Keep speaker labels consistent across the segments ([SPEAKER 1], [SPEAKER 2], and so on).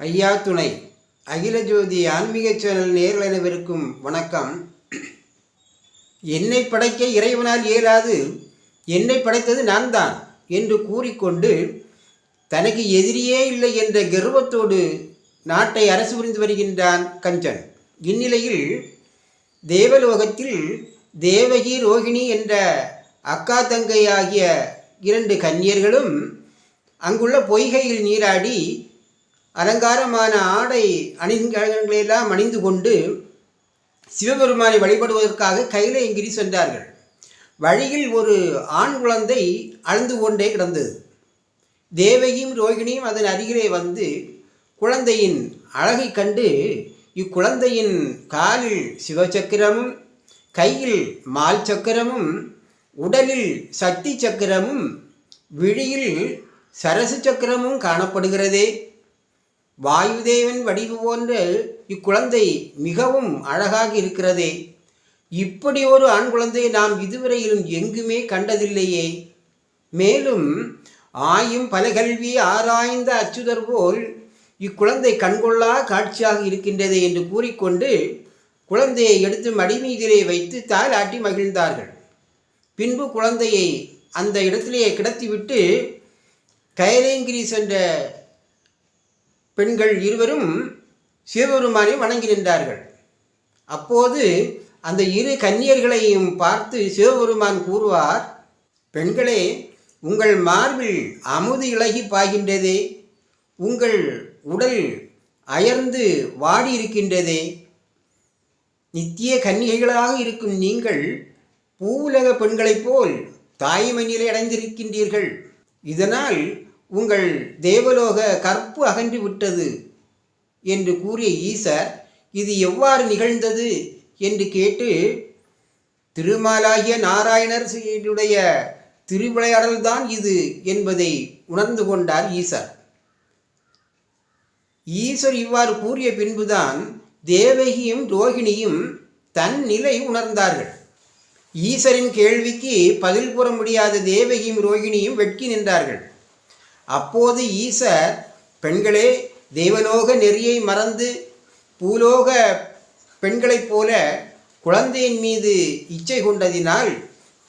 [SPEAKER 1] ஐயா துணை. அகில ஜோதி ஆன்மீக சேனல் நேரில் அனைவருக்கும் வணக்கம். என்னை படைக்க இறைவனால் இயலாது என்னை படைத்தது நான் தான் என்று கூறிக்கொண்டு தனக்கு எதிரியே இல்லை என்ற கர்வத்தோடு நாட்டை அரசு புரிந்து வருகின்றான் கஞ்சன். இந்நிலையில் தேவலோகத்தில் தேவகி ரோகிணி என்ற அக்கா தங்கை ஆகிய இரண்டு கன்னியர்களும் அங்குள்ள பொய்கையில் நீராடி அலங்காரமான ஆடை அணிகளையெல்லாம் அணிந்து கொண்டு சிவபெருமானை வழிபடுவதற்காக கைலயங்கிரி சென்றார்கள். வழியில் ஒரு ஆண் குழந்தை அழுந்து கொண்டே கிடந்தது. தேவகியும் ரோகிணியும் அதன் அருகிலே வந்து குழந்தையின் அழகை கண்டு இக்குழந்தையின் காலில் சிவசக்கரமும் கையில் மால் சக்கரமும் உடலில் சக்தி சக்கரமும் விழியில் சரசு சக்கரமும் காணப்படுகிறதே. வாயுதேவன் வடிவு போன்ற இக்குழந்தை மிகவும் அழகாக இருக்கிறதே. இப்படி ஒரு ஆண் குழந்தையை நாம் இதுவரையிலும் எங்குமே கண்டதில்லையே. மேலும் ஆயும் பல கல்வி ஆராய்ந்த அச்சுதர் போல் இக்குழந்தை கண்கொள்ளா காட்சியாக இருக்கின்றதே என்று கூறிக்கொண்டு குழந்தையை எடுத்து மடிமீதிலே வைத்து தாலாட்டி மகிழ்ந்தார்கள். பின்பு குழந்தையை அந்த இடத்திலேயே கிடத்திவிட்டு கைலேங்கிரி சென்ற பெண்கள் இருவரும் சிவபெருமானை வணங்கி நின்றார்கள். அப்போது அந்த இரு கன்னியர்களையும் பார்த்து சிவபெருமான் கூறுவார் பெண்களே உங்கள் மார்பில் அமுது இலகி பாய்கின்றதே. உங்கள் உடல் அயர்ந்து வாடி இருக்கின்றதே. நித்திய கன்னிகைகளாக இருக்கும் நீங்கள் பூவுலக பெண்களைப் போல் தாய்மணியிலே அடைந்திருக்கின்றீர்கள். இதனால் உங்கள் தேவலோக கற்பு அகன்று விட்டது என்று கூறிய ஈசர் இது எவ்வாறு நிகழ்ந்தது? என்று கேட்டு திருமாலாகிய நாராயணருடைய திருவிளையாடல்தான் இது என்பதை உணர்ந்து கொண்டார் ஈசர். ஈஸ்வர் இவ்வாறு கூறிய பின்புதான் தேவகியும் ரோகிணியும் தன் நிலை உணர்ந்தார்கள். ஈசரின் கேள்விக்கு பதில் கூற முடியாத தேவகியும் ரோகிணியும் வெட்கி நின்றார்கள். அப்போது ஈசர் பெண்களே தெய்வலோக நெறியை மறந்து பூலோக பெண்களைப் போல குழந்தையின் மீது இச்சை கொண்டதினால்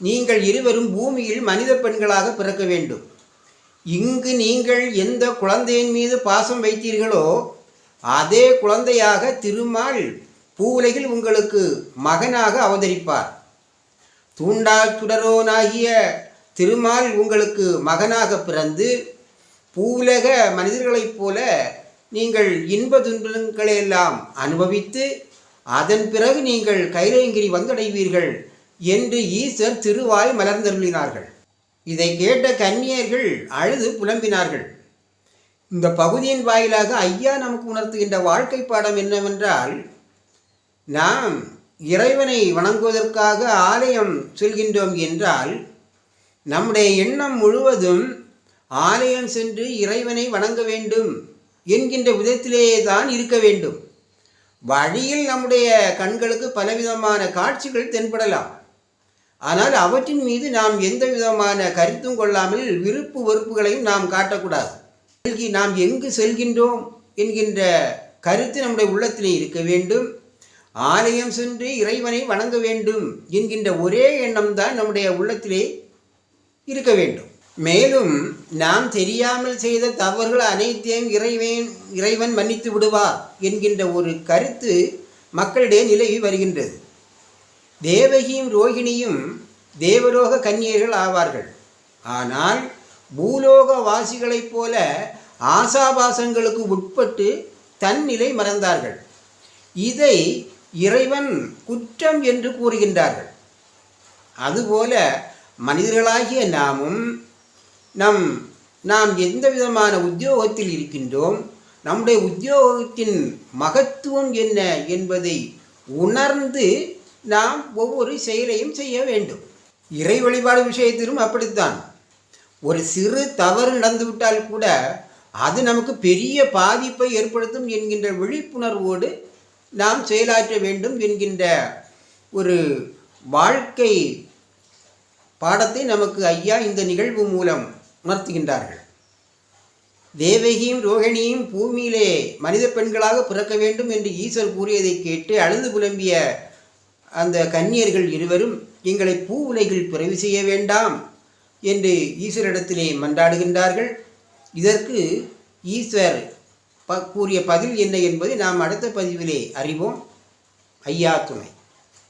[SPEAKER 1] நீங்கள் இருவரும் பூமியில் மனித பெண்களாக பிறக்க வேண்டும். இங்கு நீங்கள் எந்த குழந்தையின் மீது பாசம் வைத்தீர்களோ அதே குழந்தையாக திருமால் பூவுலகில் உங்களுக்கு மகனாக அவதரிப்பார். தூண்டால் சுடரோனாகிய திருமால் உங்களுக்கு மகனாக பிறந்து பூவுலக மனிதர்களைப் போல நீங்கள் இன்ப துன்பங்களையெல்லாம் அனுபவித்து அதன் பிறகு நீங்கள் கைரங்கிரி வந்தடைவீர்கள் என்று ஈசர் திருவாய் மலர்ந்தருளினார்கள். இதை கேட்ட கன்னியர்கள் அழுது புலம்பினார்கள். இந்த பகுதியின் வாயிலாக ஐயா நமக்கு உணர்த்துகின்ற வாழ்க்கை பாடம் என்னவென்றால் நாம் இறைவனை வணங்குவதற்காக ஆலயம் செல்கின்றோம் என்றால் நம்முடைய எண்ணம் முழுவதும் ஆலயம் சென்று இறைவனை வணங்க வேண்டும் என்கின்ற விதத்திலேயே தான் இருக்க வேண்டும். வழியில் நம்முடைய கண்களுக்கு பலவிதமான காட்சிகள் தென்படலாம். ஆனால் அவற்றின் மீது நாம் எந்த விதமான கருத்தும் கொள்ளாமல் விருப்பு வெறுப்புகளையும் நாம் காட்டக்கூடாது. நாம் எங்கு செல்கின்றோம் என்கின்ற கருத்து நம்முடைய உள்ளத்திலே இருக்க வேண்டும். ஆலயம் சென்று இறைவனை வணங்க வேண்டும் என்கின்ற ஒரே எண்ணம் தான் நம்முடைய உள்ளத்திலே இருக்க வேண்டும். மேலும் நாம் தெரியாமல் செய்த தவறுகள் அனைத்தையும் இறைவன் இறைவன் மன்னித்து விடுவார் என்கின்ற ஒரு கருத்து மக்களிடையே நிலவி வருகின்றது. தேவகியும் ரோகிணியும் தேவலோக கன்னியர்கள் ஆவார்கள். ஆனால் பூலோக வாசிகளைப் போல ஆசாபாசங்களுக்கு உட்பட்டு தன் நிலை மறந்தார்கள். இதை இறைவன் குற்றம் என்று கூறுகின்றார்கள். அதுபோல மனிதர்களாகிய நாமும் நம் நாம் எந்த விதமான உத்தியோகத்தில் இருக்கின்றோம் நம்முடைய உத்தியோகத்தின் மகத்துவம் என்ன என்பதை உணர்ந்து நாம் ஒவ்வொரு செயலையும் செய்ய வேண்டும். இறை வழிபாடு விஷயத்திலும் அப்படித்தான். ஒரு சிறு தவறு நடந்துவிட்டால் கூட அது நமக்கு பெரிய பாதிப்பை ஏற்படுத்தும் என்கின்ற விழிப்புணர்வோடு நாம் செயலாற்ற வேண்டும் என்கின்ற ஒரு வாழ்க்கை பாடத்தை நமக்கு ஐயா இந்த நிகழ்வு மூலம் உணர்த்துகின்றார்கள். தேவகியும் ரோகிணியும் பூமியிலே மனித பெண்களாக பிறக்க வேண்டும் என்று ஈஸ்வர் கூறியதை கேட்டு அழுது புலம்பிய அந்த கன்னியர்கள் இருவரும் எங்களை பூ உலகில் பிறவி செய்ய வேண்டாம் என்று ஈஸ்வரிடத்திலே மன்றாடுகின்றார்கள். இதற்கு ஈஸ்வர் ப கூறிய பதில் என்ன என்பதை நாம் அடுத்த பதிவிலே அறிவோம். ஐயா துணை.